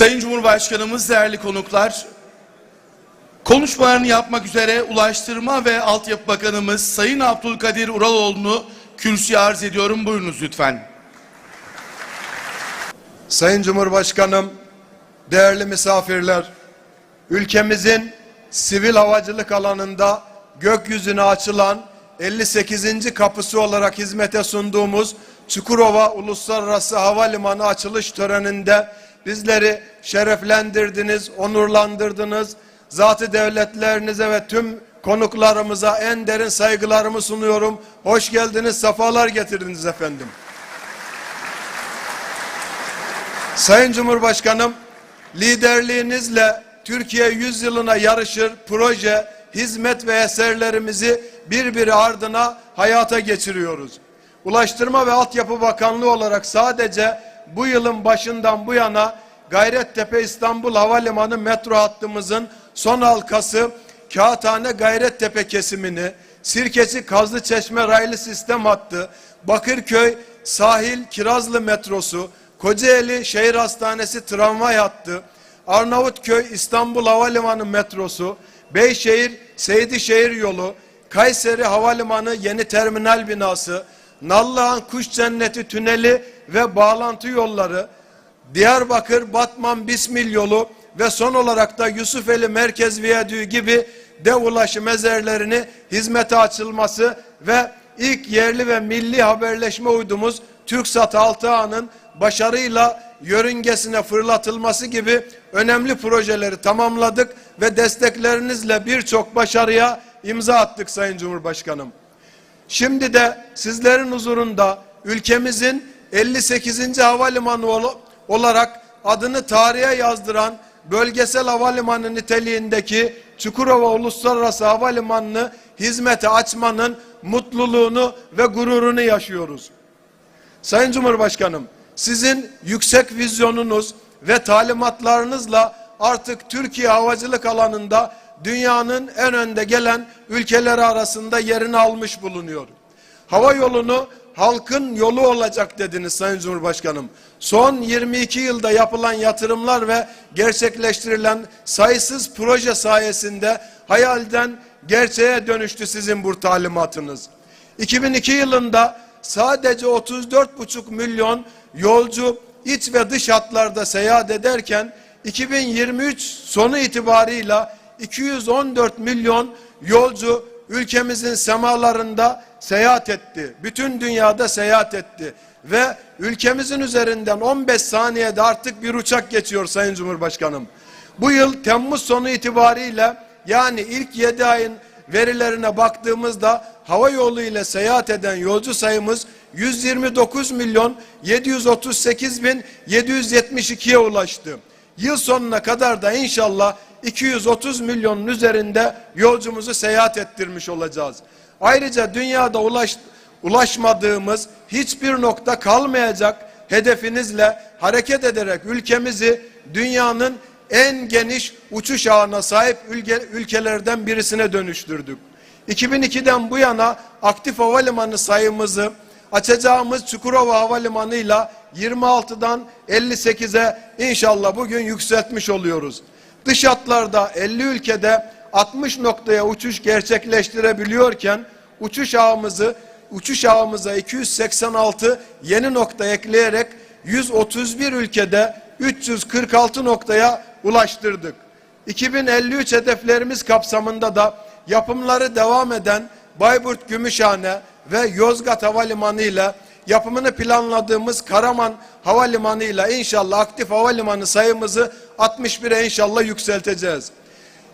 Sayın Cumhurbaşkanımız, değerli konuklar, konuşmalarını yapmak üzere Ulaştırma ve Altyapı Bakanımız Sayın Abdülkadir Uraloğlu'nu kürsüye arz ediyorum. Buyurunuz lütfen. Sayın Cumhurbaşkanım, değerli misafirler, ülkemizin sivil havacılık alanında gökyüzüne açılan 58. kapısı olarak hizmete sunduğumuz Çukurova Uluslararası Havalimanı açılış töreninde bizleri şereflendirdiniz, onurlandırdınız. Zatı devletlerinize ve tüm konuklarımıza en derin saygılarımı sunuyorum. Hoş geldiniz, sefalar getirdiniz efendim. Sayın Cumhurbaşkanım, liderliğinizle Türkiye yüzyılına yarışır proje, hizmet ve eserlerimizi birbiri ardına hayata geçiriyoruz. Ulaştırma ve Altyapı Bakanlığı olarak sadece bu yılın başından bu yana Gayrettepe İstanbul Havalimanı metro hattımızın son halkası Kağıthane Gayrettepe kesimini, Sirkeci Kazlıçeşme raylı sistem hattı, Bakırköy Sahil Kirazlı metrosu, Kocaeli Şehir Hastanesi tramvay hattı, Arnavutköy İstanbul Havalimanı metrosu, Beyşehir Seydişehir yolu, Kayseri Havalimanı yeni terminal binası, Nallıhan Kuş Cenneti tüneli ve bağlantı yolları, Diyarbakır Batman Bismil yolu ve son olarak da Yusufeli Merkez Viyadüğü gibi dev ulaşım ezerlerini hizmete açılması ve ilk yerli ve milli haberleşme uydumuz TürkSat 6A'nın başarıyla yörüngesine fırlatılması gibi önemli projeleri tamamladık ve desteklerinizle birçok başarıya imza attık Sayın Cumhurbaşkanım. Şimdi de sizlerin huzurunda ülkemizin 58. havalimanı ol- olarak adını tarihe yazdıran bölgesel havalimanı niteliğindeki Çukurova Uluslararası Havalimanı'nı hizmete açmanın mutluluğunu ve gururunu yaşıyoruz. Sayın Cumhurbaşkanım, sizin yüksek vizyonunuz ve talimatlarınızla artık Türkiye havacılık alanında dünyanın en önde gelen ülkeleri arasında yerini almış bulunuyor. Hava yolunu halkın yolu olacak dediniz Sayın Cumhurbaşkanım. Son 22 yılda yapılan yatırımlar ve gerçekleştirilen sayısız proje sayesinde hayalden gerçeğe dönüştü sizin bu talimatınız. 2002 yılında sadece 34,5 milyon yolcu iç ve dış hatlarda seyahat ederken 2023 sonu itibarıyla 214 milyon yolcu ülkemizin semalarında seyahat etti. Bütün dünyada seyahat etti. Ve ülkemizin üzerinden 15 saniyede artık bir uçak geçiyor Sayın Cumhurbaşkanım. Bu yıl Temmuz sonu itibariyle yani ilk 7 ayın verilerine baktığımızda hava yolu ile seyahat eden yolcu sayımız 129 milyon 738 bin 772'ye ulaştı. Yıl sonuna kadar da inşallah 230 milyonun üzerinde yolcumuzu seyahat ettirmiş olacağız. Ayrıca dünyada ulaş, ulaşmadığımız hiçbir nokta kalmayacak hedefinizle hareket ederek ülkemizi dünyanın en geniş uçuş ağına sahip ülke, ülkelerden birisine dönüştürdük. 2002'den bu yana aktif havalimanı sayımızı açacağımız Çukurova Havalimanı'yla 26'dan 58'e inşallah bugün yükseltmiş oluyoruz. Dış hatlarda 50 ülkede 60 noktaya uçuş gerçekleştirebiliyorken uçuş ağımızı uçuş ağımıza 286 yeni nokta ekleyerek 131 ülkede 346 noktaya ulaştırdık. 2053 hedeflerimiz kapsamında da yapımları devam eden Bayburt Gümüşhane ve Yozgat Havalimanı ile yapımını planladığımız Karaman Havalimanı ile inşallah aktif havalimanı sayımızı 61'e inşallah yükselteceğiz.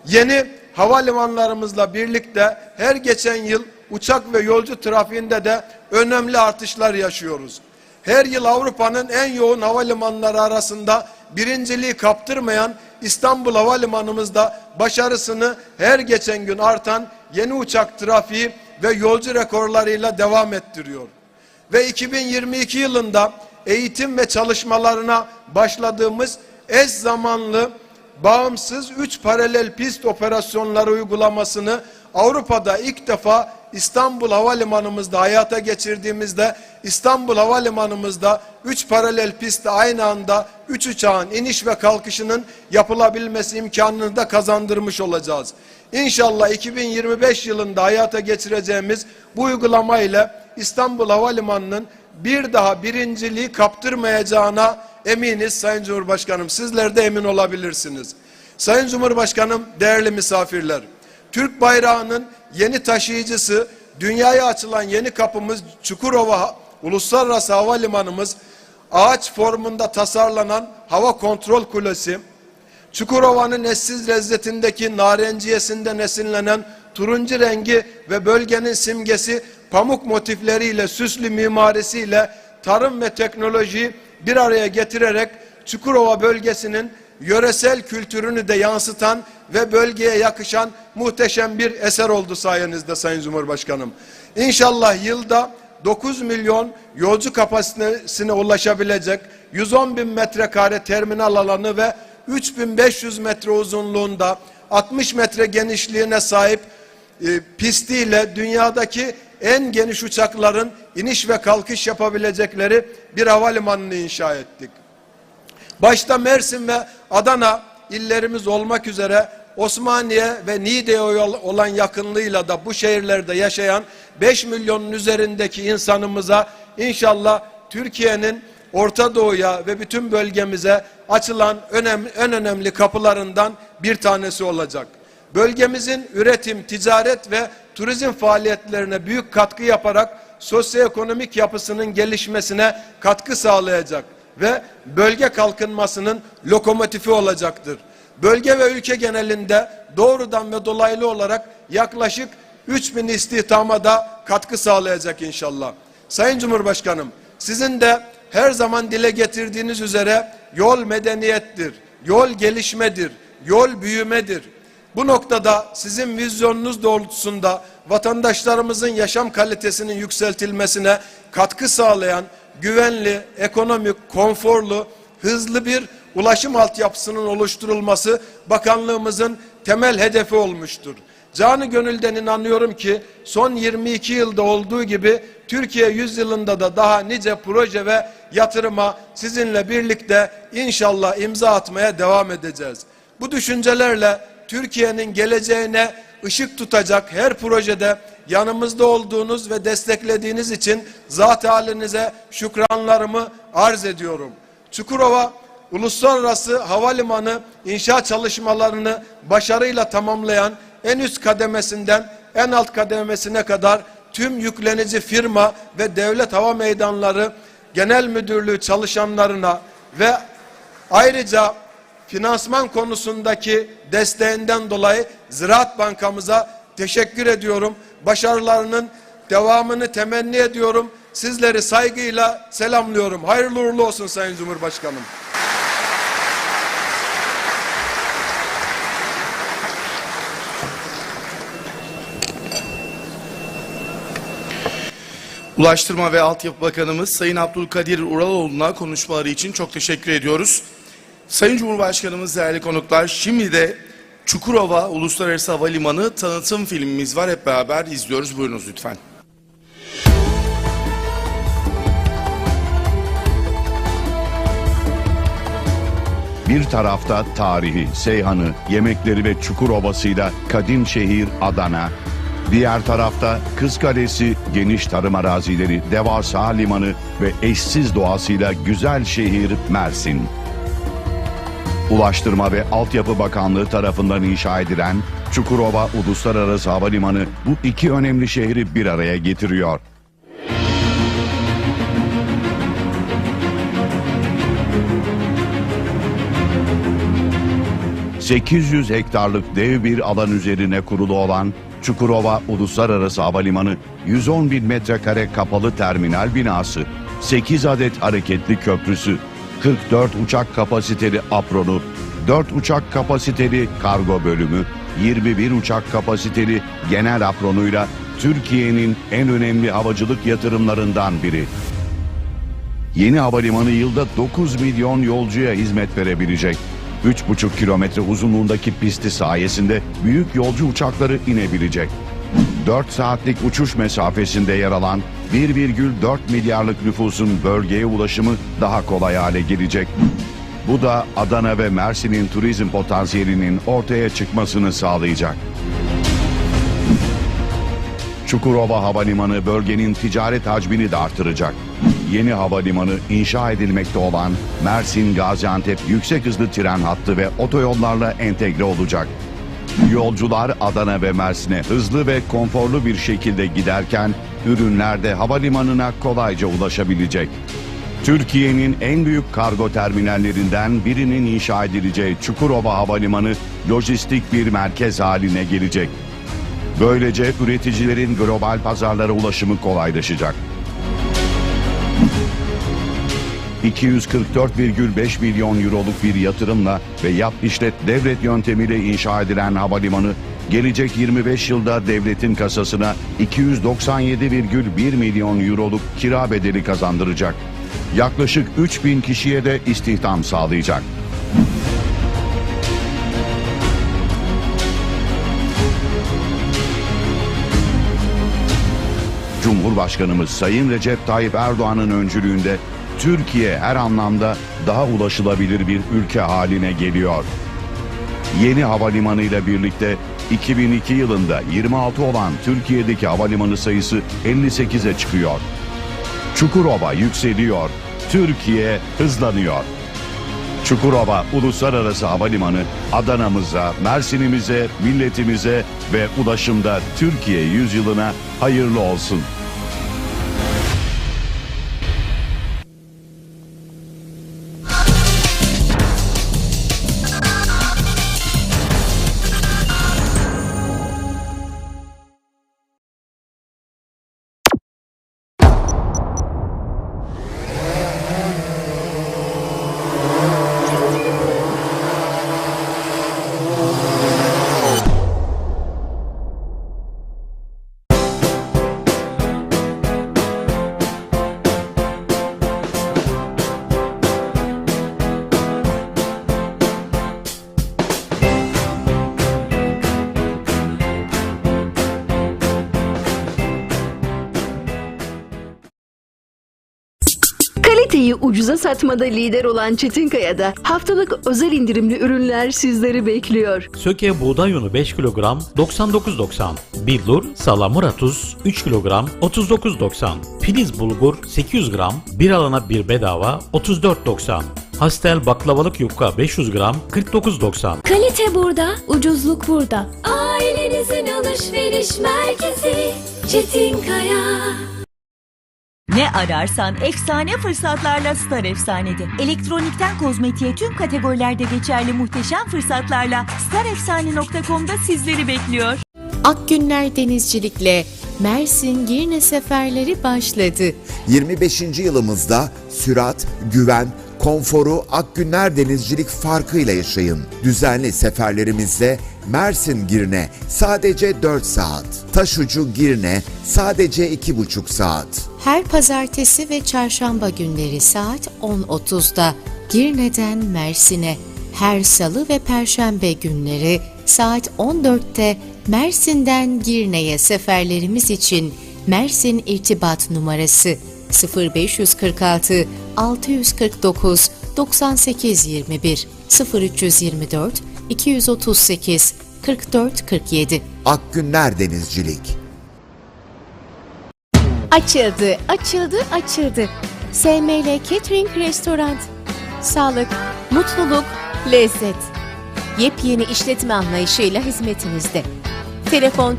Yeni havalimanlarımızla birlikte her geçen yıl uçak ve yolcu trafiğinde de önemli artışlar yaşıyoruz. Her yıl Avrupa'nın en yoğun havalimanları arasında birinciliği kaptırmayan İstanbul Havalimanımızda başarısını her geçen gün artan yeni uçak trafiği ve yolcu rekorlarıyla devam ettiriyor. Ve 2022 yılında eğitim ve çalışmalarına başladığımız eş zamanlı bağımsız 3 paralel pist operasyonları uygulamasını Avrupa'da ilk defa İstanbul Havalimanımızda hayata geçirdiğimizde İstanbul Havalimanımızda 3 paralel pistte aynı anda 3 uçağın iniş ve kalkışının yapılabilmesi imkanını da kazandırmış olacağız. İnşallah 2025 yılında hayata geçireceğimiz bu uygulama ile İstanbul Havalimanı'nın bir daha birinciliği kaptırmayacağına eminiz Sayın Cumhurbaşkanım. Sizler de emin olabilirsiniz. Sayın Cumhurbaşkanım, değerli misafirler, Türk bayrağının yeni taşıyıcısı, dünyaya açılan yeni kapımız Çukurova Uluslararası Havalimanımız, ağaç formunda tasarlanan hava kontrol kulesi, Çukurova'nın eşsiz lezzetindeki narenciyesinden esinlenen turuncu rengi ve bölgenin simgesi pamuk motifleriyle süslü mimarisiyle tarım ve teknolojiyi bir araya getirerek Çukurova bölgesinin yöresel kültürünü de yansıtan ve bölgeye yakışan muhteşem bir eser oldu sayenizde Sayın Cumhurbaşkanım. İnşallah yılda 9 milyon yolcu kapasitesine ulaşabilecek 110 bin metrekare terminal alanı ve 3500 metre uzunluğunda 60 metre genişliğine sahip e, pistiyle dünyadaki en geniş uçakların iniş ve kalkış yapabilecekleri bir havalimanını inşa ettik. Başta Mersin ve Adana illerimiz olmak üzere Osmaniye ve Niğde'ye olan yakınlığıyla da bu şehirlerde yaşayan 5 milyonun üzerindeki insanımıza inşallah Türkiye'nin Orta Doğu'ya ve bütün bölgemize açılan önemli, en önemli kapılarından bir tanesi olacak. Bölgemizin üretim, ticaret ve turizm faaliyetlerine büyük katkı yaparak sosyoekonomik yapısının gelişmesine katkı sağlayacak ve bölge kalkınmasının lokomotifi olacaktır. Bölge ve ülke genelinde doğrudan ve dolaylı olarak yaklaşık 3000 istihdama da katkı sağlayacak inşallah. Sayın Cumhurbaşkanım, sizin de her zaman dile getirdiğiniz üzere yol medeniyettir, yol gelişmedir, yol büyümedir. Bu noktada sizin vizyonunuz doğrultusunda vatandaşlarımızın yaşam kalitesinin yükseltilmesine katkı sağlayan güvenli, ekonomik, konforlu, hızlı bir ulaşım altyapısının oluşturulması bakanlığımızın temel hedefi olmuştur. Canı gönülden inanıyorum ki son 22 yılda olduğu gibi Türkiye 100 yılında da daha nice proje ve yatırıma sizinle birlikte inşallah imza atmaya devam edeceğiz. Bu düşüncelerle Türkiye'nin geleceğine ışık tutacak her projede yanımızda olduğunuz ve desteklediğiniz için zat halinize şükranlarımı arz ediyorum. Çukurova Uluslararası Havalimanı inşaat çalışmalarını başarıyla tamamlayan en üst kademesinden en alt kademesine kadar tüm yüklenici firma ve devlet hava meydanları genel müdürlüğü çalışanlarına ve ayrıca finansman konusundaki desteğinden dolayı Ziraat Bankamıza teşekkür ediyorum. Başarılarının devamını temenni ediyorum. Sizleri saygıyla selamlıyorum. Hayırlı uğurlu olsun Sayın Cumhurbaşkanım. Ulaştırma ve Altyapı Bakanımız Sayın Abdülkadir Uraloğlu'na konuşmaları için çok teşekkür ediyoruz. Sayın Cumhurbaşkanımız değerli konuklar şimdi de Çukurova Uluslararası Havalimanı tanıtım filmimiz var. Hep beraber izliyoruz. Buyurunuz lütfen. Bir tarafta tarihi, Seyhan'ı, yemekleri ve Çukurova'sıyla kadim şehir Adana. Diğer tarafta Kız Kalesi, geniş tarım arazileri, devasa limanı ve eşsiz doğasıyla güzel şehir Mersin. Ulaştırma ve Altyapı Bakanlığı tarafından inşa edilen Çukurova Uluslararası Havalimanı bu iki önemli şehri bir araya getiriyor. ...800 hektarlık dev bir alan üzerine kurulu olan Çukurova Uluslararası Havalimanı... ...110 bin metrekare kapalı terminal binası... ...8 adet hareketli köprüsü... ...44 uçak kapasiteli apronu... ...4 uçak kapasiteli kargo bölümü... ...21 uçak kapasiteli genel apronuyla... ...Türkiye'nin en önemli havacılık yatırımlarından biri... Yeni havalimanı yılda 9 milyon yolcuya hizmet verebilecek. 3,5 kilometre uzunluğundaki pisti sayesinde büyük yolcu uçakları inebilecek. 4 saatlik uçuş mesafesinde yer alan 1,4 milyarlık nüfusun bölgeye ulaşımı daha kolay hale gelecek. Bu da Adana ve Mersin'in turizm potansiyelinin ortaya çıkmasını sağlayacak. Çukurova Havalimanı bölgenin ticaret hacmini de artıracak. Yeni havalimanı inşa edilmekte olan Mersin-Gaziantep yüksek hızlı tren hattı ve otoyollarla entegre olacak. Yolcular Adana ve Mersin'e hızlı ve konforlu bir şekilde giderken ürünler de havalimanına kolayca ulaşabilecek. Türkiye'nin en büyük kargo terminallerinden birinin inşa edileceği Çukurova Havalimanı lojistik bir merkez haline gelecek. Böylece üreticilerin global pazarlara ulaşımı kolaylaşacak. 244,5 milyon euroluk bir yatırımla ve yap işlet devlet yöntemiyle inşa edilen havalimanı gelecek 25 yılda devletin kasasına 297,1 milyon euroluk kira bedeli kazandıracak. Yaklaşık 3000 kişiye de istihdam sağlayacak. Cumhurbaşkanımız Sayın Recep Tayyip Erdoğan'ın öncülüğünde Türkiye her anlamda daha ulaşılabilir bir ülke haline geliyor. Yeni havalimanı ile birlikte 2002 yılında 26 olan Türkiye'deki havalimanı sayısı 58'e çıkıyor. Çukurova yükseliyor, Türkiye hızlanıyor. Çukurova Uluslararası Havalimanı Adana'mıza, Mersin'imize, milletimize ve ulaşımda Türkiye yüzyılına hayırlı olsun. Kaliteyi ucuza satmada lider olan Çetinkaya'da haftalık özel indirimli ürünler sizleri bekliyor. Söke buğday unu 5 kilogram 99.90. Billur salamura tuz 3 kilogram 39.90. Filiz bulgur 800 gram bir alana bir bedava 34.90. Hastel baklavalık yufka 500 gram 49.90. Kalite burada, ucuzluk burada. Ailenizin alışveriş merkezi Çetinkaya. Ne ararsan efsane fırsatlarla Star Efsane'de. Elektronikten kozmetiğe tüm kategorilerde geçerli muhteşem fırsatlarla starefsane.com'da sizleri bekliyor. Akgünler Denizcilik'le Mersin Girne seferleri başladı. 25. yılımızda sürat, güven, konforu Akgünler Denizcilik farkıyla yaşayın. Düzenli seferlerimizle Mersin Girne sadece 4 saat. Taşucu Girne sadece 2,5 saat. Her pazartesi ve çarşamba günleri saat 10.30'da Girne'den Mersin'e, her salı ve perşembe günleri saat 14'te Mersin'den Girne'ye seferlerimiz için Mersin irtibat numarası 0546 649 9821 0324 238 44 47 Akgünler Denizcilik. Açıldı, açıldı, açıldı. SML Catering Restoran. Sağlık, mutluluk, lezzet. Yepyeni işletme anlayışıyla hizmetinizde. Telefon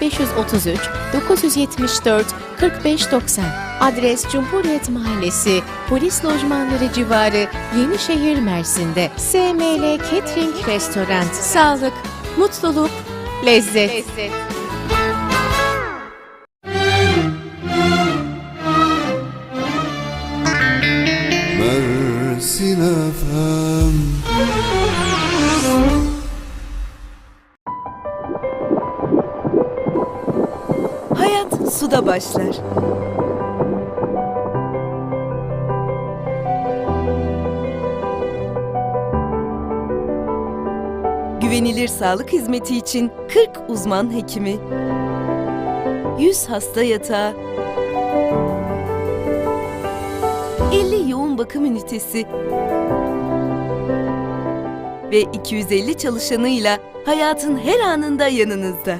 0533 974 4590. Adres Cumhuriyet Mahallesi, Polis Lojmanları civarı, Yenişehir Mersin'de. SML Catering Restoran. Sağlık, mutluluk, lezzet. Mersin efem Hayat suda başlar. Güvenilir sağlık hizmeti için 40 uzman hekimi. 100 hasta yatağı, bakım ünitesi ve 250 çalışanıyla hayatın her anında yanınızda.